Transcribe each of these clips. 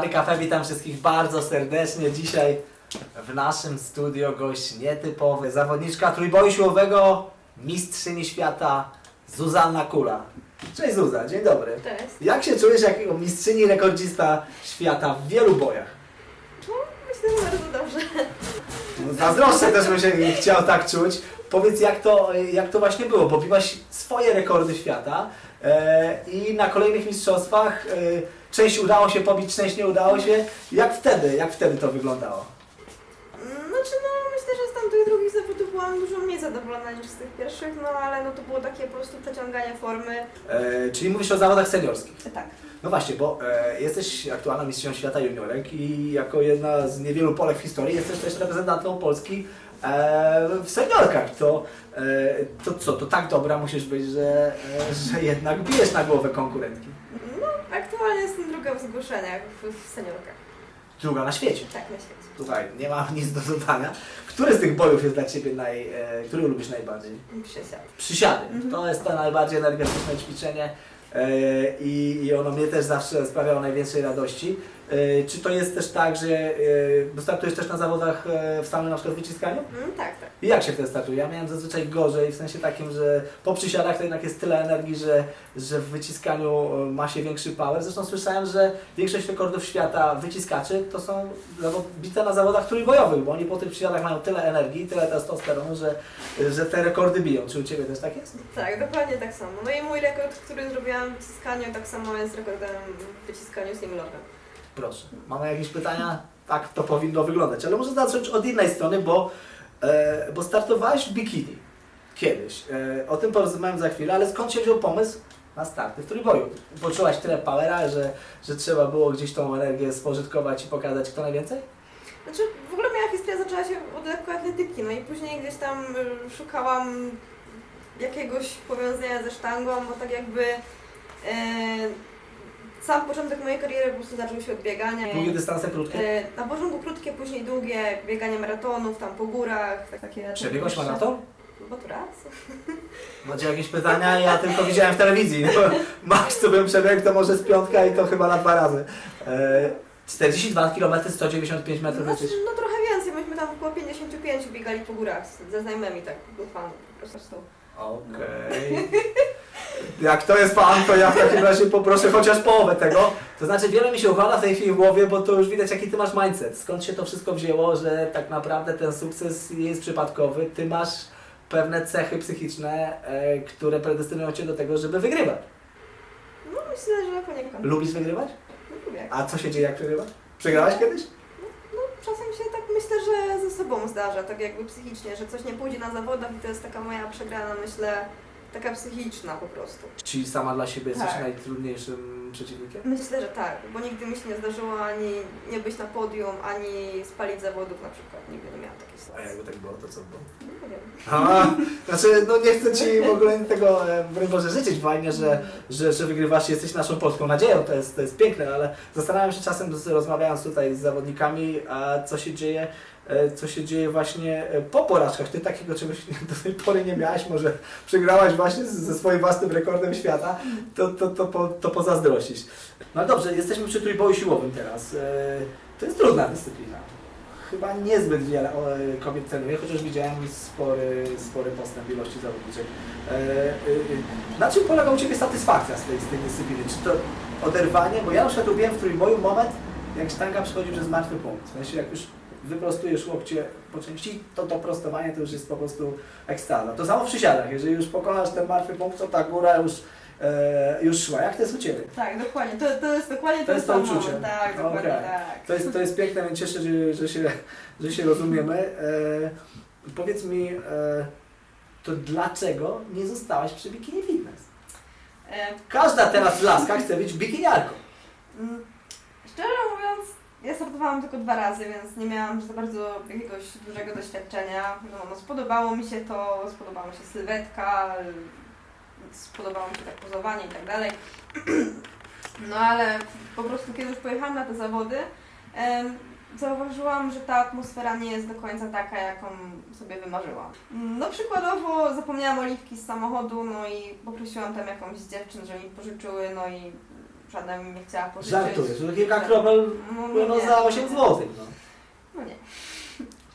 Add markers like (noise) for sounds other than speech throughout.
Pary Cafe, witam wszystkich bardzo serdecznie. Dzisiaj w naszym studio gość nietypowy, zawodniczka trójboju siłowego, mistrzyni świata Zuzanna Kula. Cześć Zuza, dzień dobry. Cześć. Jak się czujesz jako mistrzyni rekordzista świata w wielu bojach? No, myślę, że bardzo dobrze. No, Zazdroszczę też bym się chciał tak czuć. Powiedz jak to, jak to właśnie było, bo biłaś swoje rekordy świata e, i na kolejnych mistrzostwach e, część udało się pobić, część nie udało się. Jak wtedy, jak wtedy to wyglądało? Znaczy, no myślę, że z tamtych drugich zawodów byłam dużo mniej zadowolona niż z tych pierwszych, no ale no to było takie po prostu przeciąganie formy. E, czyli mówisz o zawodach seniorskich. Tak. No właśnie, bo e, jesteś aktualną mistrzynią świata juniorek i jako jedna z niewielu Polek w historii jesteś też reprezentantką Polski e, w seniorkach. To, e, to co, to tak dobra musisz być, że, e, że jednak bijesz na głowę konkurentki. Jestem druga w zgłoszeniach w, w seniorkach. Druga na świecie. Tak, na świecie. Słuchaj, nie mam (laughs) nic do dodania. Który z tych bojów jest dla Ciebie naj... E, który lubisz najbardziej? Przysiad. Przysiady. Mhm. To jest to najbardziej energetyczne ćwiczenie e, i, i ono mnie też zawsze sprawiało najwięcej radości. E, czy to jest też tak, że e, startujesz też na zawodach e, w samym na przykład wyciskaniu? Mm, tak, tak. I jak się wtedy startuje? Ja miałem zazwyczaj gorzej, w sensie takim, że po przysiadach to jednak jest tyle energii, że, że w wyciskaniu ma się większy power. Zresztą słyszałem, że większość rekordów świata wyciskaczy to są bite na zawodach trójbojowych, bo oni po tych przysiadach mają tyle energii, tyle testosteronu, że, że te rekordy biją. Czy u Ciebie też tak jest? Tak, dokładnie tak samo. No i mój rekord, który zrobiłam w wyciskaniu, tak samo jest rekordem w wyciskaniu singlowym. Proszę. Mamy jakieś pytania? Tak to powinno wyglądać. Ale może zacząć od innej strony, bo, e, bo startowałeś w bikini kiedyś. E, o tym porozmawiam za chwilę, ale skąd się wziął pomysł na starty w trójboju? Poczułaś tyle powera, że, że trzeba było gdzieś tą energię spożytkować i pokazać kto najwięcej? Znaczy, w ogóle moja historia zaczęła się od lekkoatletyki, no i później gdzieś tam y, szukałam jakiegoś powiązania ze sztangą, bo tak jakby e, sam początek mojej kariery po prostu zaczął się od biegania. Długie dystanse, krótkie? E, na początku krótkie, później długie, bieganie maratonów, tam po górach, tak- takie... Przebiegłaś maraton? Bo to raz. (laughs) Macie jakieś pytania? Ja tylko widziałem w telewizji. No, Max, co bym przebiegł, to może z piątka i to chyba na dwa razy. E, 42 km, 195 metrów Znaczy, no trochę więcej, myśmy tam około 55 biegali po górach ze znajomymi, tak, po prostu. Okej. (laughs) Jak to jest pan, to ja w takim razie poproszę chociaż połowę tego. To znaczy wiele mi się układa w tej chwili w głowie, bo to już widać jaki ty masz mindset. Skąd się to wszystko wzięło, że tak naprawdę ten sukces nie jest przypadkowy. Ty masz pewne cechy psychiczne, e, które predestynują cię do tego, żeby wygrywać. No myślę, że poniekąd. Lubisz wygrywać? No, lubię. A co się dzieje jak przegrywasz? Przegrałeś kiedyś? Czasem się tak myślę, że ze sobą zdarza, tak jakby psychicznie, że coś nie pójdzie na zawodach i to jest taka moja przegrana, myślę, taka psychiczna po prostu. Czyli sama dla siebie jesteś Tak. Przeciwnikiem? Myślę, że tak, bo nigdy mi się nie zdarzyło ani nie być na podium, ani spalić zawodów na przykład. Nigdy nie miałam takiej A sytuacji. jakby tak było, to co było? No, nie wiem. A, znaczy, no nie chcę Ci w ogóle tego, e, broń Boże, życzyć. Fajnie, że, że, że wygrywasz, jesteś naszą polską nadzieją, to jest, to jest piękne, ale zastanawiam się czasem, rozmawiając tutaj z zawodnikami, a co się dzieje, e, co się dzieje właśnie e, po porażkach. Ty takiego czegoś (laughs) do tej pory nie miałaś, może przegrałaś właśnie ze swoim własnym rekordem świata, to, to, to, po, to pozazdrościć. No dobrze, jesteśmy przy trójboju siłowym teraz. E, To jest trudna dyscyplina. Chyba niezbyt wiele e, kobiet trenuje, chociaż widziałem spory, spory postęp ilości zawodniczek. E, e, e, na czym polega u Ciebie satysfakcja z tej, z tej dyscypliny? Czy to oderwanie? Bo ja na przykład lubiłem w trójboju moment, jak sztanga przechodzi przez martwy punkt. W sensie jak już wyprostujesz łokcie po części, to to prostowanie to już jest po prostu ekstaza. To samo w przysiadach. Jeżeli już pokonasz ten martwy punkt, to ta góra już, e, już szła. Jak to jest u Ciebie? Tak, dokładnie. To, to jest dokładnie To jest to samo. uczucie. Tak, dokładnie Okej. tak. To jest, to jest piękne, więc cieszę się, że się, że się rozumiemy. E, powiedz mi, e, to dlaczego nie zostałaś przy bikini fitness? E, Każda teraz laska chce być bikiniarką. Mm, Szczerze mówiąc, ja startowałam tylko dwa razy, więc nie miałam za bardzo jakiegoś dużego doświadczenia. No, spodobało mi się to, spodobała mi się sylwetka, spodobało mi się tak pozowanie i tak dalej. (clears throat) No ale po prostu kiedy już pojechałam na te zawody, em, zauważyłam, że ta atmosfera nie jest do końca taka, jaką sobie wymarzyłam. No przykładowo zapomniałam oliwki z samochodu, no i poprosiłam tam jakąś dziewczyn, że mi pożyczyły, no i żadna mi nie chciała pożyczyć. Żartujesz, że kilka kropel No, no za no 8 nie. zł. No. No nie.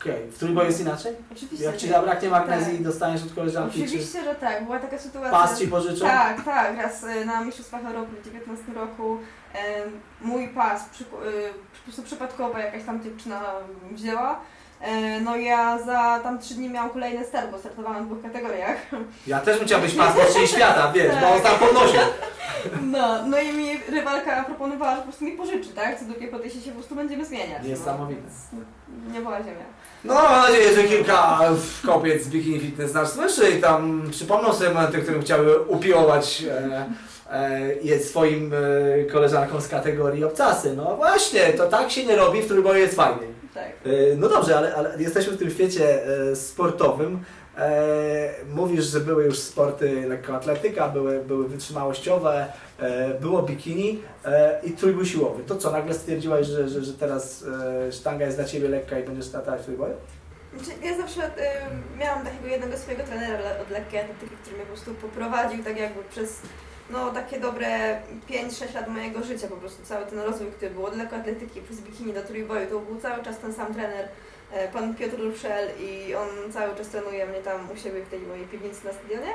Okej, w trójboju jest inaczej? Oczywiście. Jak ci nie. zabraknie magnezji Tak. dostaniesz od koleżanki, czy Oczywiście, że tak. Była taka sytuacja. pas ci pożyczą? Tak, tak. Raz y, na Mistrzostwach Europy w 2019 roku em, mój pas przy, y, po prostu przypadkowo jakaś tam dziewczyna wzięła. E, No i ja za tam trzy dni miałam kolejny start, bo startowałam w dwóch kategoriach. Ja też chciał być (laughs) pas mistrzyni świata, wiesz, bo on tam podnosił. No, no i mi rywalka proponowała, że po prostu mi pożyczy, tak? Co drugie podejście się po prostu będziemy zmieniać. Niesamowite. No, nie była ziemia. No mam nadzieję, że kilka kobiet z Bikini Fitness nas słyszy i tam przypomną sobie momenty, którym chciały upiłować e, e, je swoim e, koleżankom z kategorii obcasy. No właśnie, to tak się nie robi, w trójboju jest fajnie. Tak. E, No dobrze, ale, ale jesteśmy w tym świecie e, sportowym. E, Mówisz, że były już sporty lekkoatletyka, były, były wytrzymałościowe, e, było bikini e, i trójbój siłowy. To co, nagle stwierdziłaś, że, że, że teraz sztanga jest dla Ciebie lekka i będziesz startować w trójboju? Znaczy, ja zawsze y, miałam takiego jednego swojego trenera od lekkiej atletyki, który mnie po prostu poprowadził tak jakby przez no, takie dobre 5-6 lat mojego życia, po prostu cały ten rozwój, który był od lekkoatletyki przez bikini do trójboju, to był cały czas ten sam trener, pan Piotr Ruszel i on cały czas trenuje mnie tam u siebie w tej mojej piwnicy na stadionie.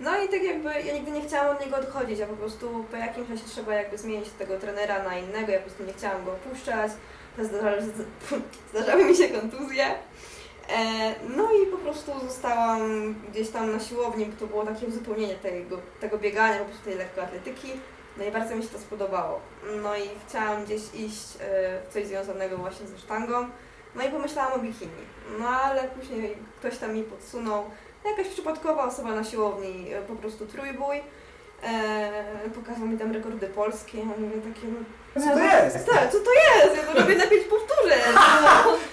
No i tak jakby ja nigdy nie chciałam od niego odchodzić, a po prostu po jakimś czasie trzeba jakby zmienić tego trenera na innego, ja po prostu nie chciałam go opuszczać, zdarzały, (laughs) zdarzały mi się kontuzje. E, No i po prostu zostałam gdzieś tam na siłowni, bo to było takie uzupełnienie tego, tego biegania, po prostu tej lekkoatletyki. No i bardzo mi się to spodobało. No i chciałam gdzieś iść e, w coś związanego właśnie ze sztangą. No i pomyślałam o bikini. No ale później ktoś tam mi podsunął, jakaś przypadkowa osoba na siłowni, e, po prostu trójbój. E, pokazał mi tam rekordy polskie, ja mówię takie, no... Co to jest? Tak, co to jest? Ja to robię na pięć powtórzeń. (laughs)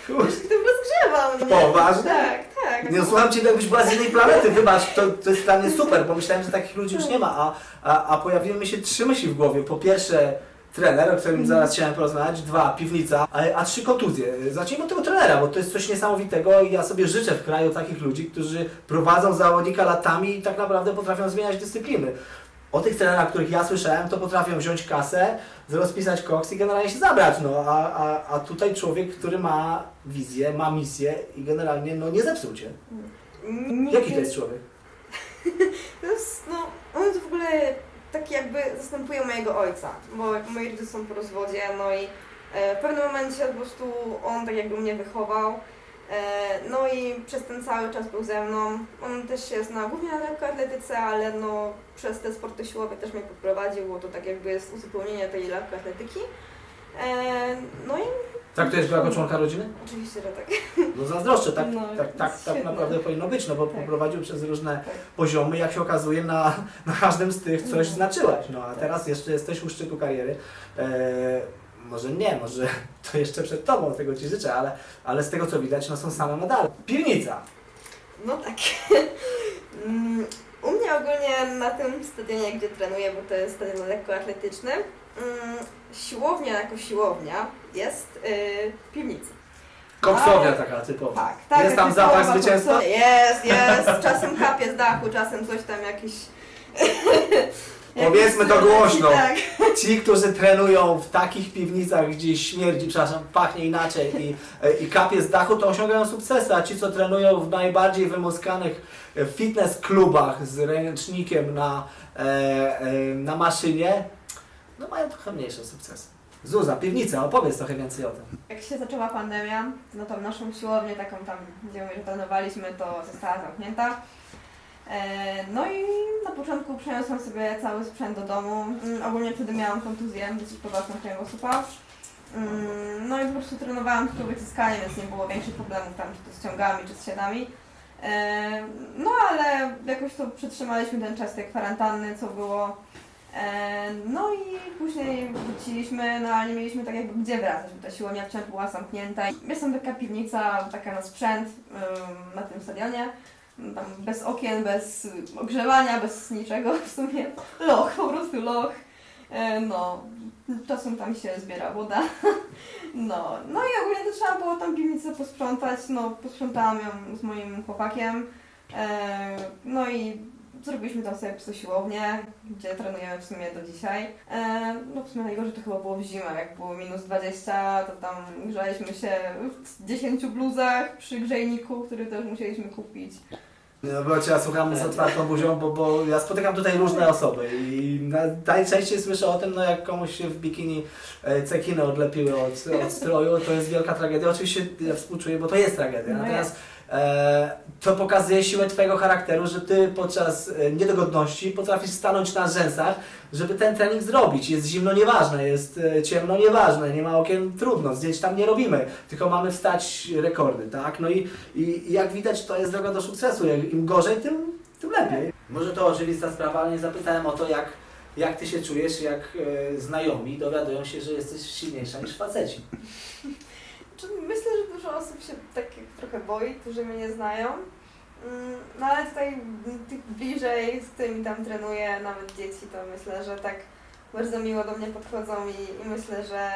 No. Tym rozgrzewam. nie? Poważnie? Tak, tak. Nie słucham Cię, jakbyś była z innej planety, wybacz, to, to jest dla mnie super, bo myślałem, że takich ludzi już nie ma, a, a, a pojawiły mi się trzy myśli w głowie. Po pierwsze, trener, o którym zaraz chciałem porozmawiać, dwa, piwnica, a, a trzy kontuzje. Zacznijmy od tego trenera, bo to jest coś niesamowitego i ja sobie życzę w kraju takich ludzi, którzy prowadzą zawodnika latami i tak naprawdę potrafią zmieniać dyscypliny. O tych trenerach, których ja słyszałem, to potrafią wziąć kasę, rozpisać koks i generalnie się zabrać, no a, a, a tutaj człowiek, który ma wizję, ma misję i generalnie no nie zepsuł Cię. Jaki to jest człowiek? (laughs) No, on jest w ogóle jakby zastępuje mojego ojca, bo moi rodzice są po rozwodzie, no i e, w pewnym momencie po prostu on tak jakby mnie wychował. E, no i przez ten cały czas był ze mną. On też się zna głównie na lekkoatletyce, ale no przez te sporty siłowe też mnie poprowadził, bo to tak jakby jest uzupełnienie tej lekkoatletyki. E, no i Traktujesz go jako członka rodziny? oczywiście, że tak. No zazdroszczę, tak, No, tak, tak, tak świetnie. naprawdę powinno być, no bo Tak. poprowadził przez różne Tak. poziomy, jak się okazuje na, na każdym z tych coś Mhm. znaczyłeś, no a Tak. teraz jeszcze jesteś u szczytu kariery. E, może nie, może to jeszcze przed Tobą, tego Ci życzę, ale, ale z tego co widać, no są same medale. Piwnica. No tak. (laughs) Mm, U mnie ogólnie na tym stadionie, gdzie trenuję, bo to jest stadion lekkoatletyczny, mm, siłownia jako siłownia jest yy, piwnica. Koksownia taka typowa. Tak, tak. Jest tam zapach zwycięstwa? Jest, jest. Czasem kapie z dachu, czasem coś tam jakiś... (laughs) Powiedzmy to głośno. Tak. (laughs) Ci, którzy trenują w takich piwnicach, gdzie śmierdzi, przepraszam, pachnie inaczej i, e, i kapie z dachu, to osiągają sukcesy, a ci, co trenują w najbardziej wymuskanych e, fitness klubach z ręcznikiem na, e, e, na maszynie, no mają trochę mniejsze sukcesy. Zuza, piwnica, opowiedz trochę więcej o tym. Jak się zaczęła pandemia, no to naszą siłownię, taką tam, gdzie my trenowaliśmy, to została zamknięta. E, No i na początku przeniosłam sobie cały sprzęt do domu. Mm, Ogólnie wtedy miałam kontuzję, dosyć poważną kręgosłupa. Mm, No i po prostu trenowałam tylko wyciskanie, więc nie było większych problemów tam, czy to z ciągami, czy z siedami. E, No ale jakoś to przetrzymaliśmy ten czas tej kwarantanny, co było. E, No i później wróciliśmy, no ale nie mieliśmy tak jakby gdzie wracać, bo ta siłownia wciąż była zamknięta. Jest tam taka piwnica, taka na sprzęt na tym stadionie. Bez okien, bez ogrzewania, bez niczego w sumie. Loch, po prostu loch. E, No, czasem tam się zbiera woda. (laughs) No, no i ogólnie to trzeba było tam piwnicę posprzątać. No, posprzątałam ją z moim chłopakiem. E, No i zrobiliśmy tam sobie psu siłownię, gdzie trenujemy w sumie do dzisiaj. E, no w sumie najgorzej to chyba było w zimę, jak było minus 20, to tam grzaliśmy się w 10 bluzach przy grzejniku, który też musieliśmy kupić. No bo ja słucham z otwartą buzią, bo, bo ja spotykam tutaj różne osoby i na- najczęściej słyszę o tym, no jak komuś się w bikini e, cekiny odlepiły od, od stroju, to jest wielka tragedia. Oczywiście ja współczuję, bo to jest tragedia. No Natomiast to pokazuje siłę Twojego charakteru, że Ty podczas e, niedogodności potrafisz stanąć na rzęsach, żeby ten trening zrobić. Jest zimno, nieważne, jest e, ciemno, nieważne, nie ma okien, trudno, zdjęć tam nie robimy, tylko mamy wstać rekordy, tak? No i, i jak widać, to jest droga do sukcesu. Im gorzej, tym, tym lepiej. Może to oczywista sprawa, ale nie zapytałem o to, jak, jak Ty się czujesz, jak e, znajomi dowiadują się, że jesteś silniejsza niż faceci. Czy myślę, że dużo osób się tak trochę boi, którzy mnie nie znają. Mm, No ale tutaj tych bliżej, z którymi tam trenuję, nawet dzieci, to myślę, że tak bardzo miło do mnie podchodzą i, i myślę, że,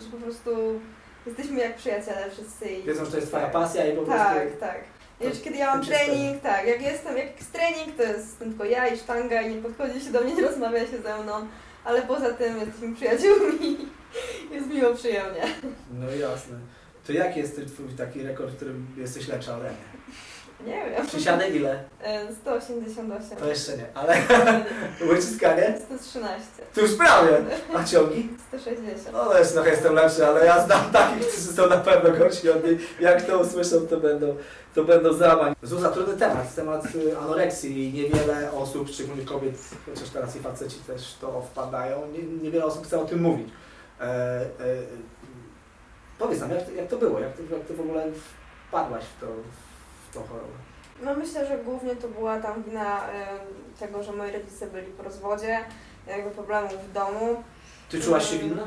że po prostu jesteśmy jak przyjaciele wszyscy. I Wiedzą, że to jest Twoja tak. pasja i po prostu... Tak, tak. Już kiedy ja mam trening, tak, jak jestem, jak jest trening, to jest tylko ja i sztanga i nie podchodzi się do mnie, nie (laughs) rozmawia się ze mną, ale poza tym jesteśmy przyjaciółmi jest miło, przyjemnie. No jasne. To jaki jest ten Twój taki rekord, w którym jesteś lepsza ode mnie? Nie wiem. Przysiady ile? E, 188. To jeszcze nie, ale (laughs) wyciskanie? 113. To już prawie. A ciągi? 160. No też trochę jestem lepszy, ale ja znam takich, którzy są na pewno gorsi od niej. Jak to usłyszą, to będą, to będą załamani. Zuza, trudny temat, temat y, anoreksji i niewiele osób, szczególnie kobiet, chociaż teraz i faceci też to wpadają, nie, niewiele osób chce o tym mówić. E, e, powiedz nam, jak, to- jak to było, jak ty, jak ty w ogóle wpadłaś w, to, w tą chorobę? No myślę, że głównie to była tam wina tego, że moi rodzice byli po rozwodzie, jakby problemów w domu. Ty czułaś się winna?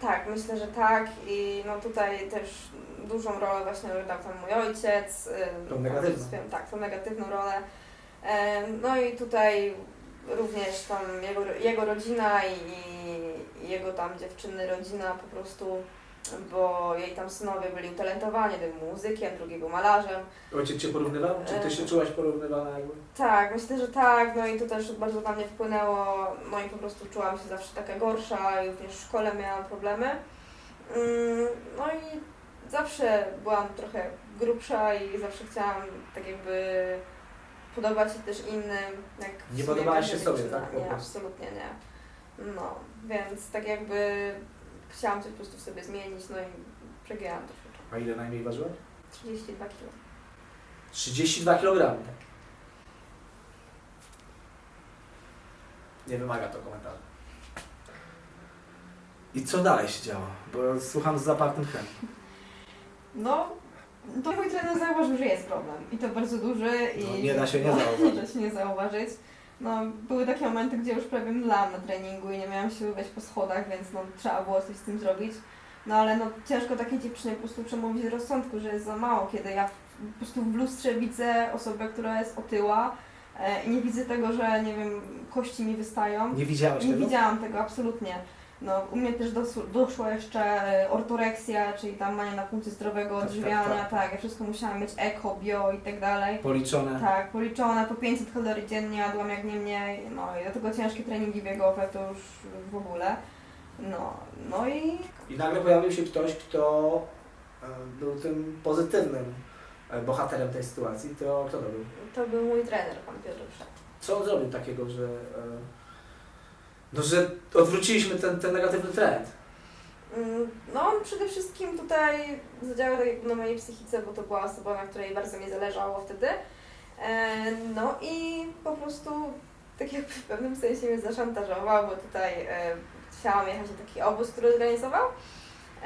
Tak, myślę, że tak i no tutaj też dużą rolę właśnie oddał tam mój ojciec. Tą negatywną. Tak, tą negatywną rolę. No i tutaj również tam jego, jego rodzina i, i jego tam dziewczyny, rodzina po prostu, bo jej tam synowie byli utalentowani, jeden był muzykiem, drugi był malarzem. Ojciec cię porównywał? Czy ty się czułaś porównywana jakby? Tak, myślę, że tak, no i to też bardzo na mnie wpłynęło, no i po prostu czułam się zawsze taka gorsza i również w szkole miałam problemy. Mm, No i zawsze byłam trochę grubsza i zawsze chciałam tak jakby podobać się też innym. Jak Nie podobałaś się sobie, tak, Nie, absolutnie nie. No, więc tak jakby chciałam coś po prostu w sobie zmienić, no i przegięłam troszeczkę. A ile najmniej ważyłaś? 32 kilo. 32 kg. Nie wymaga to komentarza. I co dalej się działo? Bo słucham z zapartym tchem. No, to mój trener zauważył, że jest problem i to bardzo duży i No, nie da się nie (laughs) zauważyć. Nie da się nie zauważyć. No, były takie momenty, gdzie już prawie mdlałam na treningu i nie miałam siły wejść po schodach, więc no, trzeba było coś z tym zrobić. No ale no, ciężko takiej dziewczynie po prostu przemówić do rozsądku, że jest za mało, kiedy ja po prostu w lustrze widzę osobę, która jest otyła e, i nie widzę tego, że nie wiem, kości mi wystają. Nie widziałeś Nie tego? widziałam tego absolutnie. No, u mnie też doszła jeszcze e, ortoreksja, czyli tam mania na punkcie zdrowego Tak, tak, odżywiania, tak. tak, ja wszystko musiałam mieć eko, bio i tak dalej. Policzone. Tak, policzone po 500 kalorii dziennie, jadłam jak nie mniej, no i dlatego ciężkie treningi biegowe to już w ogóle. No, no i I nagle pojawił się ktoś, kto e, był tym pozytywnym e, bohaterem tej sytuacji. To kto to był? to był mój trener, pan Piotr Wszak. Co on zrobił takiego, że, e, no, że odwróciliśmy ten, ten negatywny trend? Mm, No on przede wszystkim tutaj zadziałał tak jakby na mojej psychice, bo to była osoba, na której bardzo mi zależało wtedy. E, No i po prostu tak jakby w pewnym sensie mnie zaszantażował, bo tutaj e, chciałam jechać na taki obóz, który zorganizował.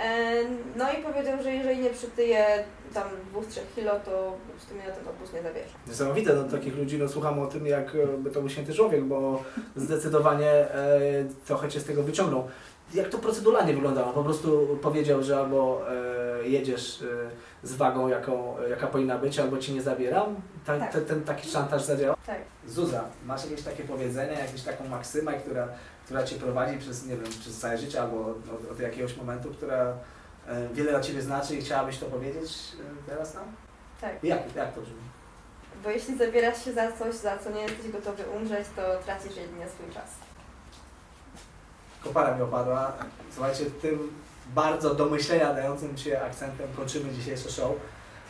E, No i powiedział, że jeżeli nie przytyję tam 2-3 kilo, to po prostu mnie na ten obóz nie zabierze. Niesamowite, no takich ludzi, no słucham o tym, jak e, by to był święty człowiek, bo zdecydowanie e, trochę cię z tego wyciągnął. Jak to proceduralnie wyglądało? Po prostu powiedział, że albo e, jedziesz e, z wagą, jaką, jaka powinna być, albo ci nie zabieram? Ta, Tak. te, ten taki szantaż zadziałał? Tak. Zuza, masz jakieś takie powiedzenie, jakąś taką maksymę, która, która cię prowadzi przez, nie wiem, przez całe życie albo od, od jakiegoś momentu, która e, wiele dla ciebie znaczy i chciałabyś to powiedzieć e, teraz nam? Tak. Jak, jak to brzmi? Bo jeśli zabierasz się za coś, za co nie jesteś gotowy umrzeć, to tracisz jedynie swój czas. Kopara mi opadła. Słuchajcie, tym bardzo do myślenia dającym Cię akcentem kończymy dzisiejsze show.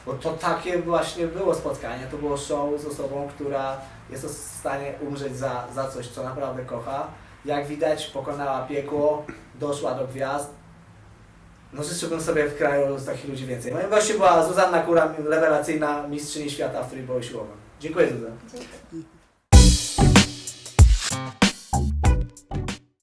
Bo to takie właśnie było spotkanie. To było show z osobą, która jest w stanie umrzeć za, za coś, co naprawdę kocha. Jak widać, pokonała piekło, doszła do gwiazd. No życzyłbym sobie w kraju takich ludzi więcej. Moim gościem była Zuzanna Kura, rewelacyjna mistrzyni świata w trójboju siłowym. Dziękuję Zuzan. Dziękuję.